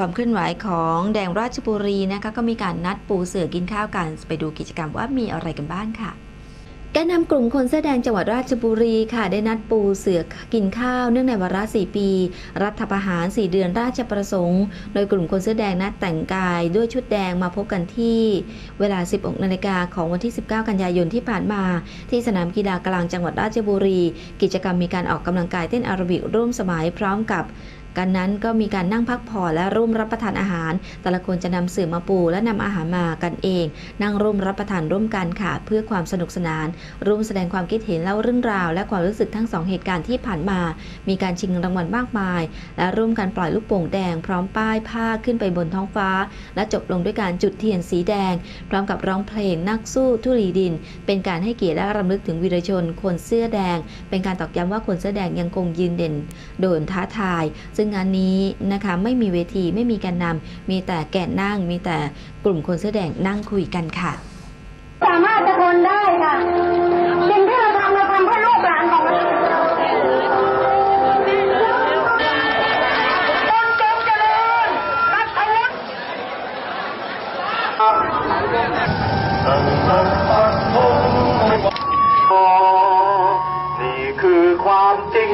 ความเคลื่อนไหวของแดงราชบุรีนะคะก็มีการนัดปูเสือกินข้าวกัน ไปดูกิจกรรมว่ามีอะไรกันบ้างค่ะแกนนำกลุ่มคนเสื้อแดงจังหวัดราชบุรีค่ะ ได้นัดปูเสือกินข้าวเนื่องในวาระ 4 ปี รัฐประหาร 4 เดือนราชประสงค์ โดยกลุ่มคนเสื้อแดงนัดแต่งกายด้วยชุดแดงมาพบกันที่ เวลา 16นาฬิกาของวันที่ 19 กันยายนที่ผ่านมา ที่สนามกีฬากลางจังหวัดราชบุรี กิจกรรมมีการออกกำลังกายเต้นอารบิกร่วมสมัยพร้อมกับ กันนั้นก็มีการนั่งพักผ่อนและร่วมรับประทานอาหาร แต่ละคนจะนำสื่อมาปูและนำอาหารมากันเอง นั่งร่วมรับประทานร่วมกันค่ะ เพื่อความสนุกสนาน ร่วมแสดงความคิดเห็นเล่าเรื่องราว และความรู้สึกทั้งสองเหตุการณ์ที่ผ่านมา มีการชิงรางวัลมากมาย และร่วมกันปล่อยลูกโป่งแดงพร้อมป้ายผ้าขึ้นไปบนท้องฟ้า และจบลงด้วยการจุดเทียนสีแดง พร้อมกับร้องเพลงนักสู้ทุลีดิน เป็นการให้เกียรติและรำลึกถึงวีรชน คนเสื้อแดง เป็นการตอกย้ำว่าคนเสื้อแดงยังคงยืนเด่น โดนท้าทาย ซึ่งงงานนี้นะคะไม่มีเวทีไม่มีการนำมีแต่แก่นั่ง มีแต่กลุ่มคนเสื้อแดงนั่งคุยกันค่ะ สามารถตะโกนได้ค่ะสิ่งที่เราทำเราทำเพื่อลูกหลานของเรานี่คือความจริง